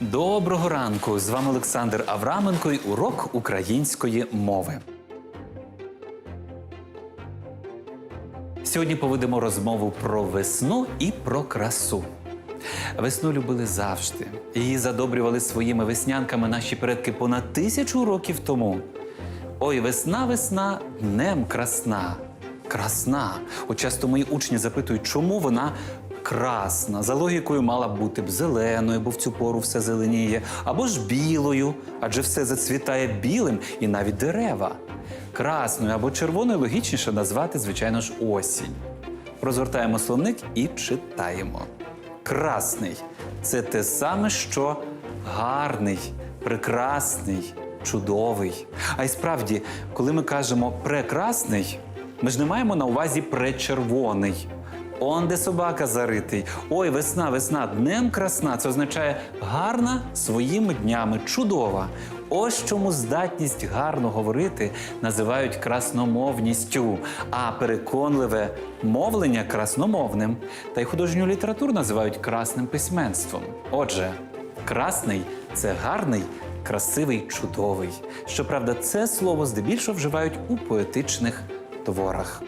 Доброго ранку! З вами Олександр Авраменко і урок української мови. Сьогодні поведемо розмову про весну і про красу. Весну любили завжди. Її задобрювали своїми веснянками наші предки понад тисячу років тому. Ой, весна, весна, днем красна. Красна. От часто мої учні запитують, чому вона красна. За логікою мала б бути б зеленою, бо в цю пору все зеленіє, або ж білою, адже все зацвітає білим і навіть дерева. Красною або червоною логічніше назвати, звичайно ж, осінь. Розгортаємо словник і читаємо. Красний це те саме, що гарний, прекрасний, чудовий. А й справді, коли ми кажемо прекрасний, ми ж не маємо на увазі пречервоний. Он де собака заритий. Ой, весна, весна, днем красна. Це означає гарна своїми днями, чудова. Ось чому здатність гарно говорити називають красномовністю, а переконливе мовлення красномовним. Та й художню літературу називають красним письменством. Отже, красний це гарний, красивий, чудовий. Щоправда, це слово здебільшого вживають у поетичних творах.